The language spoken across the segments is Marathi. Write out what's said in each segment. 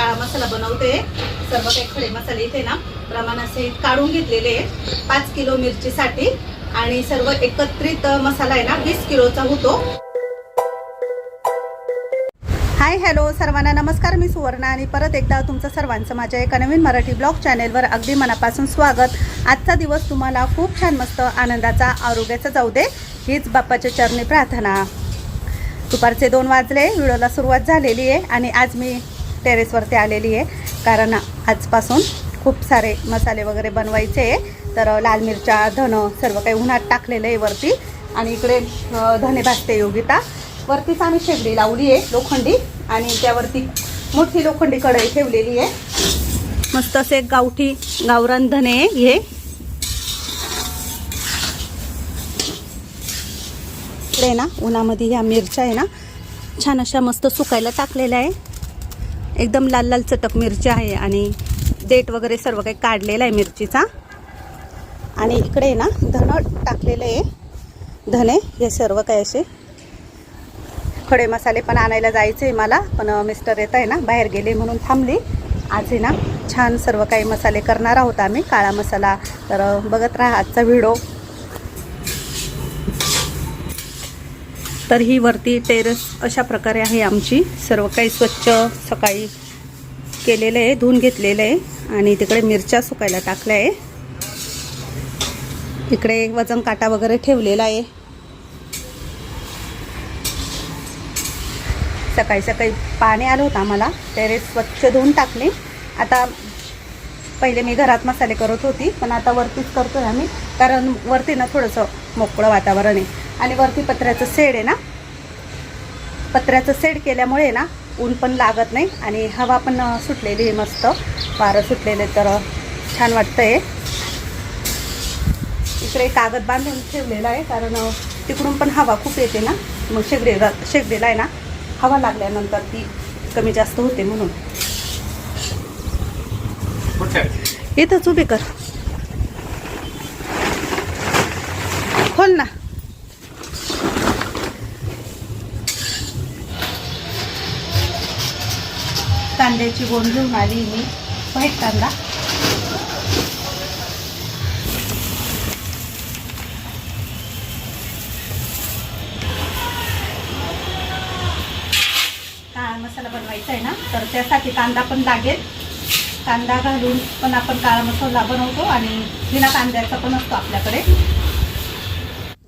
काळा मसाला बनवते. सर्व काही खडे मसाले इथे ना प्रमाणासहित काढून घेतलेले आहे पाच किलो मिरचीसाठी. आणि सर्व एकत्रित मसाला आहे ना वीस किलोचा होतो. हाय हॅलो सर्वांना नमस्कार मी सुवर्णा आणि परत एकदा तुमचं सर्वांचं माझ्या एका नवीन मराठी ब्लॉग चॅनेलवर अगदी मनापासून स्वागत. आजचा दिवस तुम्हाला खूप छान मस्त आनंदाचा आरोग्याचा जाऊ दे हीच बाप्पाच्या चरणी प्रार्थना. दुपारचे दोन वाजले व्हिडिओला सुरुवात झालेली आहे. आणि आज मी टेरेसवरती आलेली आहे. कारण आजपासून खूप सारे मसाले वगैरे बनवायचे तर लाल मिरच्या धनं सर्व काही उन्हात टाकलेलं आहे वरती. आणि इकडे धने भाजते योगिता. वरतीच आम्ही शेगडी लावली आहे लोखंडी. आणि त्यावरती मोठी लोखंडी कढई ठेवलेली आहे. मस्त असे गावठी गावरान धने हे. इकडे ना उन्हामध्ये ह्या मिरच्या आहे ना छान अशा मस्त सुकायला टाकलेल्या आहे. एकदम लाल लाल चटक मिरची आहे आणि देठ वगैरे सर्व काही काढलेला आहे मिरचीचा. आणि इकडे आहे ना धन टाकलेलं आहे. धने हे सर्व काही असे. खडे मसाले पण आणायला जायचे आहे मला पण मिस्टर येत आहे ना बाहेर गेले म्हणून थांबली. आज आहे ना छान सर्व काही मसाले करणार आहोत आम्ही काळा मसाला. तर बघत राहा आजचा व्हिडिओ तर ही वरती टेरेस अशा प्रकारे आहे आमची. सर्व काही स्वच्छ सकाळी केलेलं आहे धुवून घेतलेलं आहे. आणि तिकडे मिरच्या सुकायला टाकल्या आहे. इकडे वजन काटा वगैरे ठेवलेला आहे. सकाळी सकाळी पाणी आलं होतं आम्हाला. टेरेस स्वच्छ धुवून टाकले. आता पहिले मी घरात मसाले करत होती पण आता वरतीच करतोय आम्ही. कारण वरती ना थोडंसं मोकळं वातावरण आहे. आणि वरती पत्र्याचं शेड आहे ना? पत्र्याचं शेड केल्यामुळे ना ऊन पण लागत नाही आणि हवा पण सुटलेली आहे मस्त. वारं सुटलेले तर छान वाटतंय. इकडे कागद बांधून ठेवलेला आहे कारण तिकडून पण हवा खूप येते ना. मग शेगडीला शेगडीला आहे ना हवा लागल्यानंतर ती कमी जास्त होते म्हणून. इथंच उभी कर खोल ना कांद्याची गोंधळून आली मी. व्हाईट कांदा. काळा मसाला बनवायचा आहे ना. तर त्यासाठी कांदा पण लागेल. कांदा घालून पण आपण काळा मसाला बनवतो आणि बिना कांद्याचा पण असतो आपल्याकडे.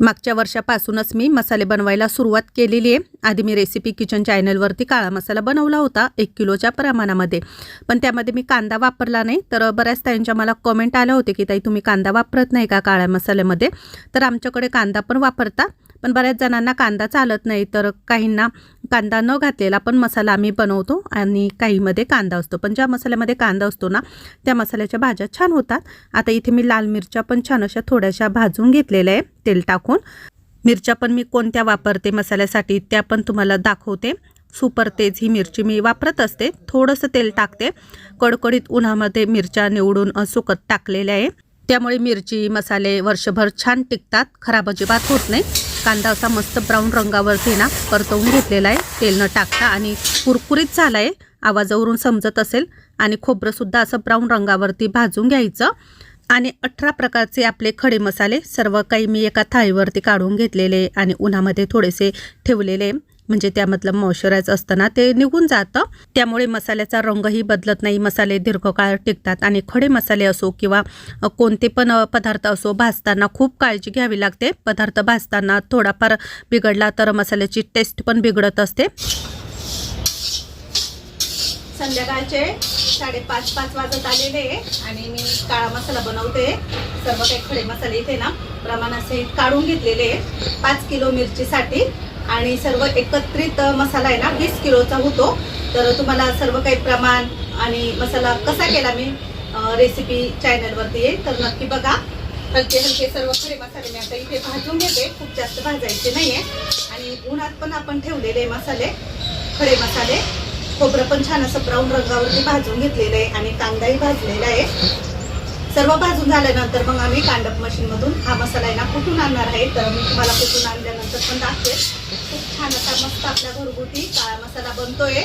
मागच्या वर्षापासूनच मी मसाले बनवायला सुरुवात केलेली आहे. आधी मी रेसिपी किचन चॅनलवरती काळा मसाला बनवला होता एक किलोच्या प्रमाणामध्ये. पण त्यामध्ये मी कांदा वापरला नाही. तर बऱ्याच त्यांच्या मला कमेंट आल्या होते की ताई तुम्ही कांदा वापरत नाही का काळ्या मसाल्यामध्ये? तर आमच्याकडे कांदा पण वापरता. पण बऱ्याच जणांना कांदा चालत नाही तर काहींना कांदा न घातलेला पण मसाला आम्ही बनवतो आणि काहीमध्ये कांदा असतो. पण ज्या मसाल्यामध्ये कांदा असतो ना त्या मसाल्याच्या भाज्या छान होतात. आता इथे मी लाल मिरच्या पण छान अशा थोड्याशा भाजून घेतलेल्या आहे तेल टाकून. मिरच्या पण मी कोणत्या वापरते मसाल्यासाठी त्या पण तुम्हाला दाखवते. सुपर तेज ही मिरची मी वापरत असते. थोडंसं तेल टाकते. कडकडीत उन्हामध्ये मिरच्या निवडून सुकत टाकलेल्या आहे. त्यामुळे मिरची मसाले वर्षभर छान टिकतात. खराब अजिबात होत नाही. कांदा असा मस्त ब्राऊन रंगावरती ना परतवून घेतलेला आहे. तेल न टाकता आणि कुरकुरीत झाला आहे आवाजावरून समजत असेल. आणि खोबरंसुद्धा असं ब्राऊन रंगावरती भाजून घ्यायचं. आणि अठरा प्रकारचे आपले खडे मसाले सर्व काही मी एका थाळीवरती काढून घेतलेले आणि उन्हामध्ये थोडेसे ठेवलेले. म्हणजे त्यामधलं मॉइश्चरायज असताना ते निघून जातं. त्यामुळे मसाल्याचा रंगही बदलत नाही. मसाले दीर्घकाळ टिकतात आणि खडे मसाले असो किंवा कोणते पण पदार्थ असो भाजताना खूप काळजी घ्यावी लागते. पदार्थ भाजताना थोडाफार बिघडला तर मसाल्याची टेस्ट पण बिघडत असते. संध्याकाळचे साडेपाच पाच वाजत आलेले आहे आणि मी काळा मसाला बनवते. सर्व काही खडे मसाले इथे ना प्रमाणासहित काढून घेतलेले आहे. पाच किलो मिरचीसाठी आणि सर्व एकत्रित मसाला आहे ना वीस किलोचा होतो. तर तुम्हाला सर्व काही प्रमाण आणि मसाला कसा केला मी रेसिपी चॅनलवरती येईल तर नक्की बघा. हलके हलके सर्व खरे मसाले मी आता इथे भाजून घेते. खूप जास्त भाजायचे नाहीये. आणि उन्हात पण आपण ठेवलेले मसाले खडे मसाले. खोबरं पण छान असं ब्राऊन रंगावरती भाजून घेतलेलं आहे आणि कांदाही भाजलेला आहे. सर्व भाजून झाल्यानंतर मग आम्ही कांडप मशीनमधून हा मसाला आहे ना कुठून आणणार आहे? तर मी तुम्हाला कुठून आणल्यानंतर पण दाखवेल. खूप छान असा मस्त आपल्या घरगुती काळा मसाला बनतोय.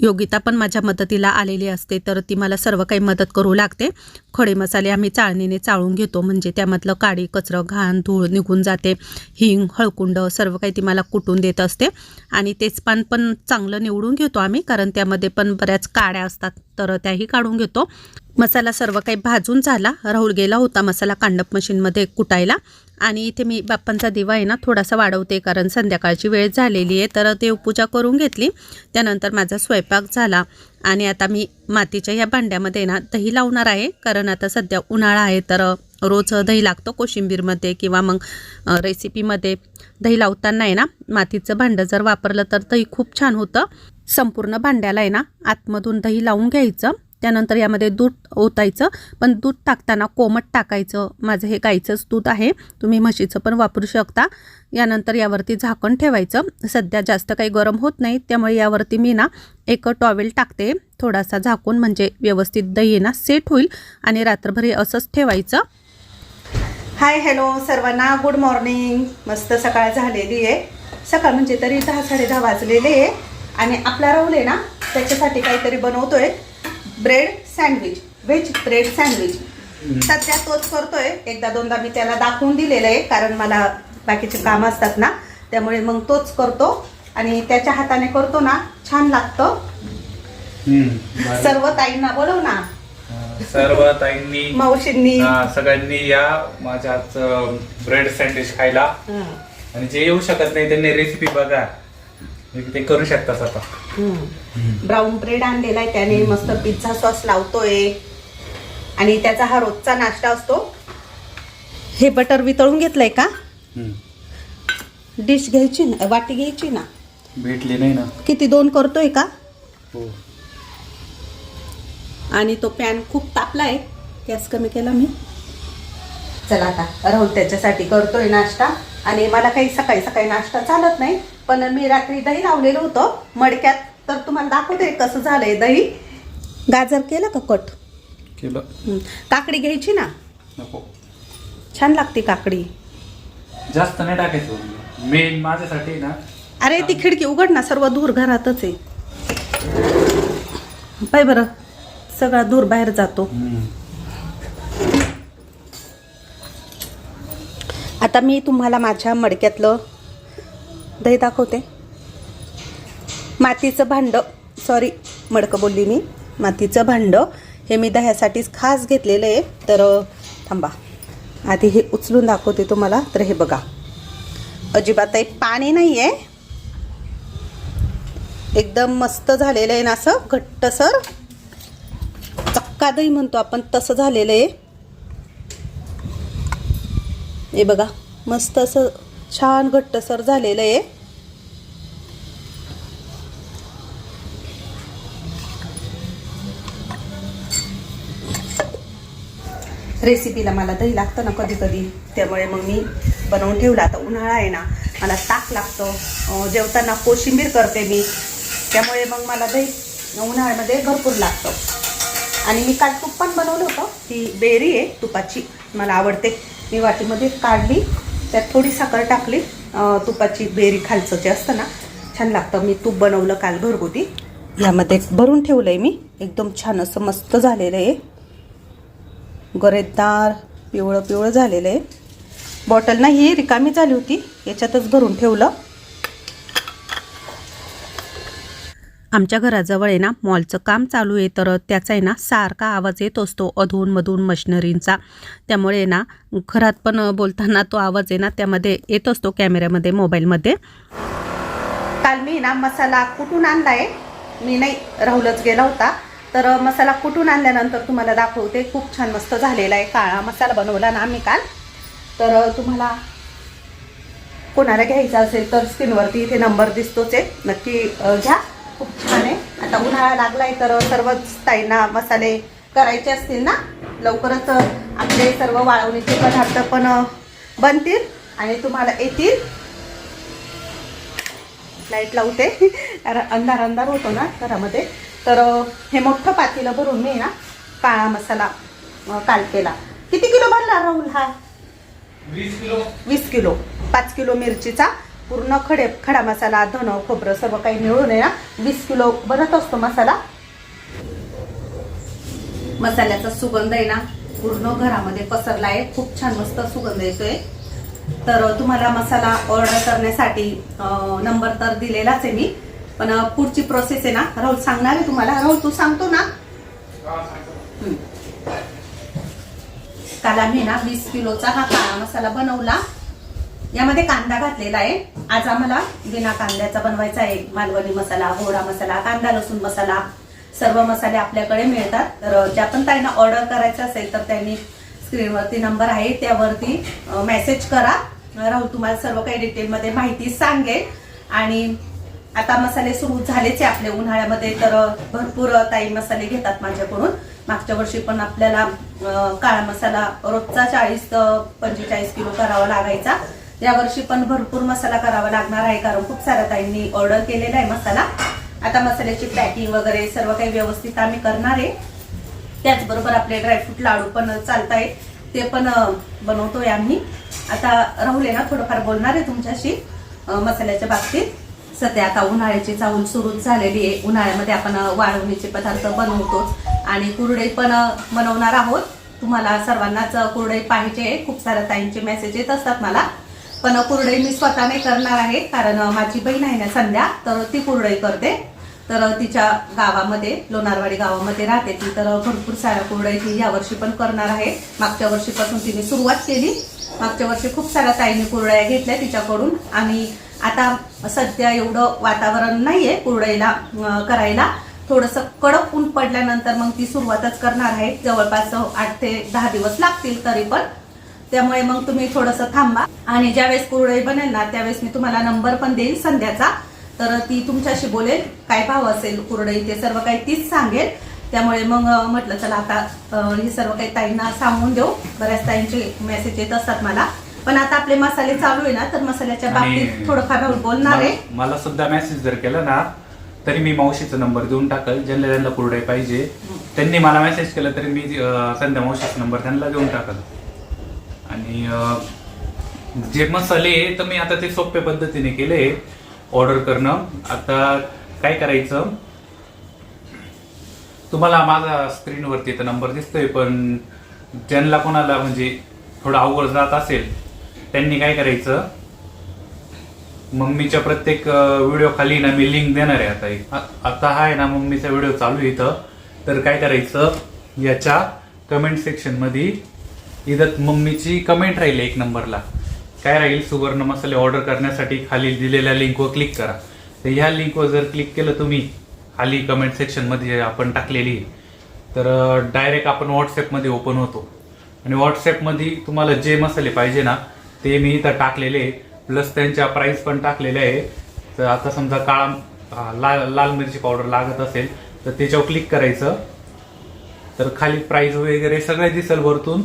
योगिता पण माझ्या मदतीला आलेली असते तर ती मला सर्व काही मदत करू लागते. खडे मसाले आम्ही चाळणीने चाळून घेतो म्हणजे त्यामधलं काडी कचरं घाण धूळ निघून जाते. हिंग हळकुंड सर्व काही ती मला कुटून देत असते. आणि तेच पान पण चांगलं निवडून घेतो आम्ही कारण त्यामध्ये पण बऱ्याच काड्या असतात तर त्याही काढून घेतो. मसाला सर्व काही भाजून झाला. राहुल गेला होता मसाला कांडप मशीनमध्ये कुटायला. आणि इथे मी बाप्पांचा दिवा आहे ना थोडासा वाढवते कारण संध्याकाळची वेळ झालेली आहे. तर देवपूजा करून घेतली. त्यानंतर माझा स्वयंपाक झाला. आणि आता मी मातीच्या या भांड्यामध्ये ना दही लावणार आहे. कारण आता सध्या उन्हाळा आहे तर रोज दही लागतो कोशिंबीरमध्ये किंवा मग रेसिपीमध्ये दही लावताना आहे ना मातीचं भांडं जर वापरलं तर दही खूप छान होतं. संपूर्ण भांड्याला आहे ना आतमधून दही लावून घ्यायचं. त्यानंतर यामध्ये दूध ओतायचं पण दूध टाकताना कोमट टाकायचं. माझं हे गाईचंच दूध आहे तुम्ही म्हशीचं पण वापरू शकता. यानंतर यावरती झाकण ठेवायचं. सध्या जास्त काही गरम होत नाही त्यामुळे यावरती मी ना एक टॉवेल टाकते. थोडासा झाकून म्हणजे व्यवस्थित दही ना सेट होईल आणि रात्रभर हे असंच ठेवायचं. हाय हॅलो सर्वांना. Good morning. मस्त सकाळ झालेली आहे. सकाळ म्हणजे तरी दहा साडे दहा वाजलेले आहे. आणि आपला राहुल आहे ना त्याच्यासाठी काहीतरी बनवतोय. Bread sandwich veg bread sandwich. सध्या तोच करतोय. एकदा दोनदा मी त्याला दाखवून दिलेलं आहे कारण मला बाकीचे काम असतात ना त्यामुळे मग तोच करतो. आणि त्याच्या हाताने करतो ना छान लागतं. सर्व ताईंना बोलव ना. सर्व ताईंनी मावशींनी. सगळ्यांनी या माझ्या ब्रेड सँडविच खायला. आणि जे येऊ शकत नाही त्यांनी रेसिपी बघा. ते करू शकता स्वतः. ब्राऊन ब्रेड आणलेला आहे त्याने मस्त पिझ्झा सॉस लावतोय. आणि त्याचा हा रोजचा नाश्ता असतो. हे बटर वितळून घेतलंय का? डिश घ्यायची ना वाटी घ्यायची ना? भेटली नाही ना. किती दोन करतोय का? हो. आणि तो पॅन खूप तापलाय गॅस कमी केला मी. चला आता राहुल त्याच्यासाठी करतोय नाश्ता. आणि मला काही सकाळी सकाळी नाश्ता चालत नाही. पण मी रात्री दही लावलेलं होतं मडक्यात. तर तुम्हाला दाखवते कसं झालंय दही. गाजर केलं का कट? केलं. हं. काकडी घ्यायची ना? नको. छान लागते काकडी. जास्त नाही टाकायचं. मेन माझ्यासाठी ना अरे ती खिडकी उघड ना सर्व धूर घरातच आहे. पाय बरं सगळा धूर बाहेर जातो. आता मी तुम्हाला माझ्या मडक्यातलं दही दाखवते. मातीचं भांडं सॉरी मडकं बोलली मी. मातीचं भांडं हे मी दह्यासाठीच खास घेतलेलं आहे. तर थांबा. आधी हे उचलून दाखवते तुम्हाला. तर हे बघा. अजिबात पाणी नाही आहे एकदम मस्त झालेलं आहे ना असं घट्टसर. चक्का दही म्हणतो आपण तसं झालेलं आहे. हे बघा मस्त असं छान घट्टसर झालेलं आहे. रेसिपीला मला दही लागतं ना कधी कधी त्यामुळे मग मी बनवून ठेवलं. आता उन्हाळा आहे ना मला ताक लागतं. जेवताना कोशिंबीर करते मी. त्यामुळे मग मला दही उन्हाळ्यामध्ये भरपूर लागतं. आणि मी काल तूप पण बनवलं होतं. ती बेरी आहे तुपाची. मला आवडते. मी वाटीमध्ये काढली. त्यात थोडी साखर टाकली. तुपाची बेरी खालचं जे असतं ना छान लागतं. मी तूप बनवलं काल घरगुती. यामध्ये भरून ठेवलं आहे मी. एकदम छान असं मस्त झालेलं आहे. गरेदार पिवळं पिवळं झालेलं आहे. बॉटल ना ही रिकामी झाली होती. याच्यातच भरून ठेवलं. आमच्या घराजवळ आहे ना मॉलचं काम चालू आहे तर त्याचा आहे ना सारखा आवाज येत असतो अधूनमधून मशिनरींचा. त्यामुळे आहे ना घरात पण बोलताना तो आवाज आहे ना त्यामध्ये येत असतो कॅमेऱ्यामध्ये मोबाईलमध्ये. काल मी ना मसाला कुठून आणलाय मी नाही राहुलच गेला होता तर मसाला कुठून आणल्यानंतर तुम्हाला दाखवते खूप छान मस्त झालेला आहे काळा मसाला बनवला ना आम्ही काल. तर तुम्हाला कोणाला घ्यायचा असेल तर स्क्रीनवरती इथे नंबर दिसतोच आहे नक्की घ्या. खूप छान आहे. आता उन्हाळा लागलाय तर सर्वच ताईंना मसाले करायचे असतील ना? लवकरच आपले सर्व वाळवणीचे पदार्थ पण बनतील आणि तुम्हाला येतील. लाइट लावते. कारण अंधार अंधार होतो ना घरामध्ये. तर हे मोठं पातेलं भरून मी ना काळा मसाला काल केला. किती किलो भरला राहुल हा? वीस किलो. वीस किलो. पाच किलो मिरचीचा. पूर्ण खडे खडा मसाला धन खोबरं सर्व काही मिळून आहे ना वीस किलो बनत असतो मसाला. मसाल्याचा सुगंध आहे ना पूर्ण घरामध्ये पसरला आहे खूप छान मस्त सुगंध येतोय. तर तुम्हाला मसाला ऑर्डर करण्यासाठी नंबर तर दिलेलाच आहे मी. पण पुढची प्रोसेस आहे ना राहुल सांगणार आहे तुम्हाला. राहुल तू सांगतो ना. काल आम्ही ना वीस किलोचा हा काळा मसाला बनवला. यामध्ये कांदा घातलेला आहे. आज आम्हाला बिना कांद्याचा बनवायचा आहे. मालवणी मसाला गोडा मसाला कांदा लसूण मसाला सर्व मसाले आपल्याकडे मिळतात. तर ज्या पण ताईंना ऑर्डर करायचं असेल तर त्यांनी स्क्रीनवरती नंबर आहे. त्यावरती मेसेज करा. राहुल तुम्हाला सर्व काही डिटेलमध्ये माहिती सांगेल. आणि आता मसाले सुरू झालेच आहे आपले उन्हाळ्यामध्ये. तर भरपूर ताई मसाले घेतात माझ्याकडून. मागच्या वर्षी पण आपल्याला काळा मसाला रोजचा चाळीस पंचेचाळीस किलो करावा लागायचा. यावर्षी पण भरपूर मसाला करावा लागणार आहे कारण खूप साऱ्या ताईंनी ऑर्डर केलेला आहे मसाला. आता मसाल्याची पॅकिंग वगैरे सर्व काही व्यवस्थित आम्ही करणार आहे. त्याचबरोबर आपले ड्रायफ्रूट लाडू पण चालत आहे ते पण बनवतोय आम्ही. आता राहुल आहे ना थोडंफार बोलणार आहे तुमच्याशी मसाल्याच्या बाबतीत. सध्या आता उन्हाळ्याची चावल सुरूच झालेली आहे. उन्हाळ्यामध्ये आपण वाळवणीचे पदार्थ बनवतोच आणि कुरडे पण बनवणार आहोत. तुम्हाला सर्वांनाच कुरडे पाहिजे खूप साऱ्या ताईंचे मेसेज येत असतात मला. पण कुरडई मी स्वतःने करणार आहे कारण माझी बहीण आहे ना संध्या तर ती कुरडई करते. तर तिच्या गावामध्ये लोणारवाडी गावामध्ये राहते ती तर भरपूर साऱ्या कुरडई ती यावर्षी पण करणार आहे. मागच्या वर्षीपासून तिने सुरुवात केली. मागच्या वर्षी खूप साऱ्या ताईने कुरडया घेतल्या तिच्याकडून. आणि आता सध्या एवढं वातावरण नाहीये कुरडईला करायला. थोडस कडक ऊन पडल्यानंतर मग ती सुरुवातच करणार आहे. जवळपास आठ ते दहा दिवस लागतील तरी पण. त्यामुळे मग तुम्ही थोडंसं थांबा. आणि ज्यावेळेस कुरडई बनेल ना त्यावेळेस मी तुम्हाला नंबर पण देईल संध्याचा. तर ती तुमच्याशी बोलेल काय भाव असेल कुरडई ते सर्व काही तीच सांगेल. त्यामुळे मग म्हटलं चला आता हे सर्व काही ताईंना सांगून देऊ. बऱ्याच ताईंचे मेसेज येत असतात मला. पण आता आपले मसाले चालू आहे ना तर मसाल्याच्या बाबतीत थोडंफार बोलणार आहे. मला- सुद्धा मेसेज जर केला ना तरी मी मावशीचा नंबर देऊन टाकल. ज्यांना ज्यांना कुरडई पाहिजे त्यांनी मला मेसेज केला तरी मी संध्या मावशीचा नंबर त्यांना देऊन टाकल. आणि जे मसाले तर मी आता ते सोप्या पद्धतीने केले ऑर्डर करणं. आता काय करायचं? तुम्हाला माझा स्क्रीनवरती तर नंबर दिसतोय पण ज्यांना कोणाला म्हणजे थोडं अवघड जात असेल त्यांनी काय करायचं? मम्मीच्या प्रत्येक व्हिडिओ खाली ना मी लिंक देणार आहे आता एक. आता हा आहे ना मम्मीचा व्हिडिओ चालू आहे इथं. तर काय करायचं? याच्या कमेंट सेक्शनमध्ये इदत इथं मम्मीची कमेंट राहील एक नंबरला. काय राहील? सुवर्ण मसाले ऑर्डर करण्यासाठी खाली दिलेल्या लिंकवर क्लिक करा. तर ह्या लिंकवर जर क्लिक केलं तुम्ही खाली कमेंट सेक्शनमध्ये आपण टाकलेली. तर डायरेक्ट आपण व्हॉट्सअपमध्ये ओपन होतो. आणि व्हॉट्सअपमध्ये तुम्हाला जे मसाले पाहिजे ना ते मी इथं टाकलेले प्लस त्यांच्या प्राईस पण टाकलेले आहे. तर आता समजा काळा लाल लाल मिरची पावडर लागत असेल तर त्याच्यावर क्लिक करायचं. तर खाली प्राईज वगैरे सगळे दिसेल वरतून.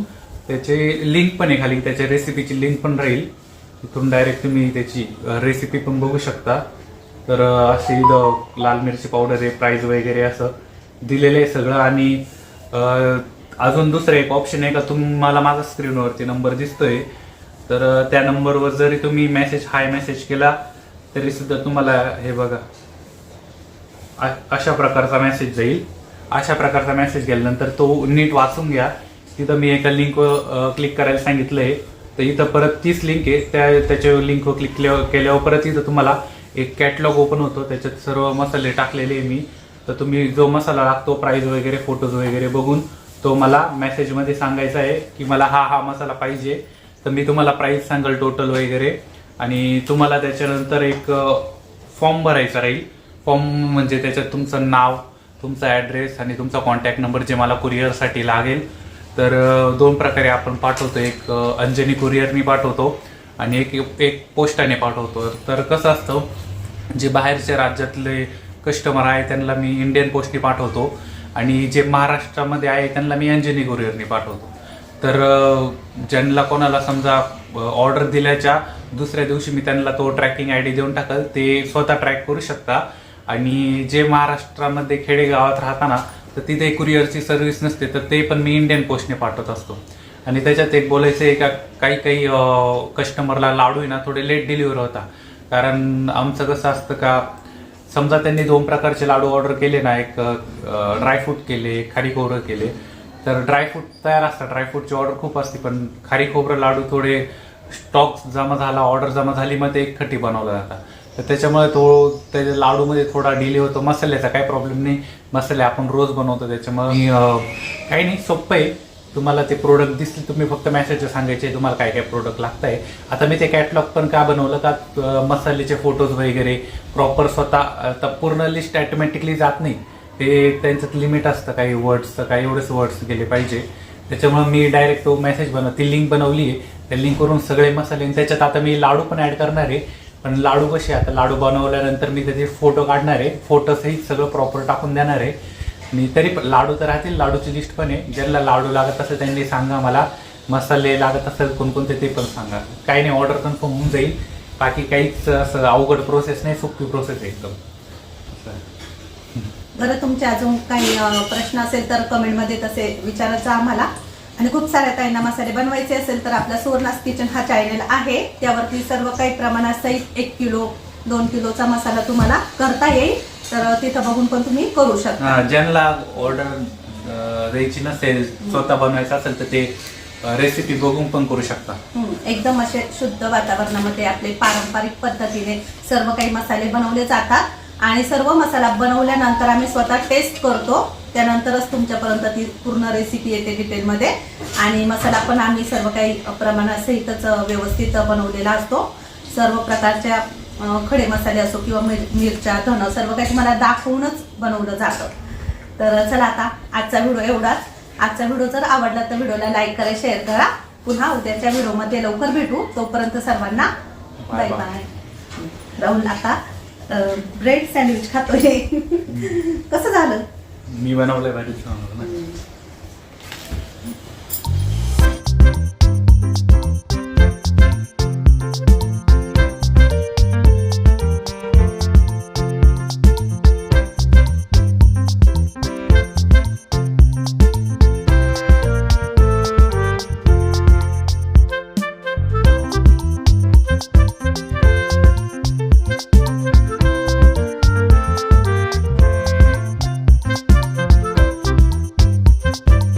त्याचे लिंक पण आहे खाली. त्याच्या रेसिपीची लिंक पण राहील. तिथून डायरेक्ट तुम्ही त्याची रेसिपी पण बघू शकता. तर अं, अशी लाल मिरची पावडर आहे प्राईज वगैरे असं दिलेलं आहे सगळं. आणि अजून दुसरं एक ऑप्शन आहे का तुम्हाला माझा स्क्रीनवरती नंबर दिसतोय. तर त्या नंबरवर जरी तुम्ही मेसेज हाय मेसेज केला तरी सुद्धा तुम्हाला हे बघा. अशा प्रकारचा मेसेज जाईल. अशा प्रकारचा मेसेज गेल्यानंतर तो नीट वाचून घ्या. तिथं मी एका लिंकवर क्लिक करायला सांगितलंय. तर इथं परत तीच लिंक आहे. त्या त्याच्या लिंकवर क्लिक केल्यावर परत इथं तुम्हाला एक कॅटलॉग ओपन होतो. त्याच्यात सर्व मसाले टाकलेले आहे मी. तर तुम्ही जो मसाला लागतो प्राईज वगैरे फोटोज वगैरे बघून तो मला मेसेजमध्ये सांगायचा आहे की मला हा हा मसाला पाहिजे. तर मी तुम्हाला प्राईस सांगेल टोटल वगैरे. आणि तुम्हाला त्याच्यानंतर एक फॉर्म भरायचा राहील. फॉर्म म्हणजे त्याच्यात तुमचं नाव तुमचा ॲड्रेस आणि तुमचा कॉन्टॅक्ट नंबर जे मला कुरिअरसाठी लागेल. तर दोन प्रकारे आपण पाठवतो. एक अंजनी कुरिअरनी पाठवतो आणि एक एक पोस्टाने पाठवतो. तर कसं असतं जे बाहेरच्या राज्यातले कस्टमर आहे त्यांना मी इंडियन पोस्टने पाठवतो आणि जे महाराष्ट्रामध्ये आहे त्यांना मी अंजनी कुरिअरनी पाठवतो. तर ज्यांना कोणाला समजा ऑर्डर दिल्याच्या दुसऱ्या दिवशी मी त्यांना तो ट्रॅकिंग आय डी देऊन टाकल ते स्वतः ट्रॅक करू शकता. आणि जे महाराष्ट्रामध्ये खेडेगावात राहताना तर तिथे कुरिअरची सर्व्हिस नसते तर ते पण मी इंडियन पोस्टने पाठवत असतो. आणि त्याच्यात एक बोलायचं आहे का काही काही कस्टमरला लाडू आहे ना थोडे लेट डिलिव्हर होता. कारण आमचं कसं असतं का समजा त्यांनी दोन प्रकारचे लाडू ऑर्डर केले ना एक ड्रायफ्रूट केले खारी खोबरं केले तर ड्रायफ्रूट तयार असतात ड्रायफ्रूटची ऑर्डर खूप असते पण खारी खोबरं लाडू थोडे स्टॉक जमा झाला ऑर्डर जमा झाली मग ते एक खट्टी बनवलं जातं. तर त्याच्यामुळे तो त्याच्या लाडूमध्ये थोडा डिले होतो. मसाल्याचा काही प्रॉब्लेम नाही. मसाले आपण रोज बनवतो त्याच्यामुळे मी, काही नाही सोपं आहे. तुम्हाला ते प्रोडक्ट दिसले तुम्ही फक्त मेसेज सांगायचे तुम्हाला काय काय प्रोडक्ट लागत आहे आता मी ते कॅटलॉग पण का बनवलं का मसाल्याचे फोटोज वगैरे प्रॉपर स्वतः आता पूर्ण लिस्ट ऑटोमॅटिकली जात नाही. ते त्यांचं लिमिट असतं काही वर्ड्सचं काही एवढेच वर्ड्स गेले पाहिजे. त्याच्यामुळे मी डायरेक्ट तो मेसेज बनव ती लिंक बनवली आहे त्या लिंकवरून सगळे मसाले त्याच्यात आता मी लाडू पण ॲड करणार आहे. पण लाडू कसे आता लाडू बनवल्यानंतर मी त्याचे फोटो काढणार आहे. फोटोसहित सगळं प्रॉपर टाकून देणार आहे. आणि तरी पण लाडू तर राहतील लाडूची लिस्ट पण आहे. ज्यांना लाडू लागत असेल त्यांनी सांगा मला. मसाले लागत असेल कोणकोणते ते पण सांगा. काही नाही ऑर्डर कन्फर्म होऊन जाईल. बाकी काहीच असं अवघड प्रोसेस नाही सोपी प्रोसेस आहे एकदम. बरं तुमचे अजून काही प्रश्न असेल तर कमेंटमध्ये तसे विचारायचं आम्हाला. आणि खूप साऱ्या ताईंना मसाले बनवायचे असेल तर आपला सुवर्णास किचन हा चॅनल आहे. त्यावरती सर्व काही प्रमाणात सहित एक किलो दोन किलोचा मसाला तुम्हाला करता येईल. तर तिथं बघून पण तुम्ही करू शकता. ज्यांना ऑर्डर द्यायची नसेल स्वतः बनवायचं असेल तर ते रेसिपी बघून पण करू शकता. एकदम असे शुद्ध वातावरणामध्ये आपले पारंपरिक पद्धतीने सर्व काही मसाले बनवले जातात. आणि सर्व मसाला बनवल्यानंतर आम्ही स्वतः टेस्ट करतो. त्यानंतरच तुमच्यापर्यंत ती पूर्ण रेसिपी येते डिटेलमध्ये आणि मसाला पण आम्ही सर्व काही प्रमाणासहितच व्यवस्थित बनवलेला असतो. सर्व प्रकारच्या खडे मसाले असो किंवा मिर- मिरच्या धन सर्व काही तुम्हाला दाखवूनच बनवलं जातं. तर चला आता आजचा व्हिडिओ एवढाच. आजचा व्हिडिओ जर आवडला तर व्हिडिओला लाईक करा शेअर करा. पुन्हा उद्याच्या व्हिडिओमध्ये लवकर भेटू. तोपर्यंत सर्वांना बाय. बाय राहुल आता ब्रेड सँडविच खातोय. कसं झालं? मी बनवलंय भारी छान होतं ना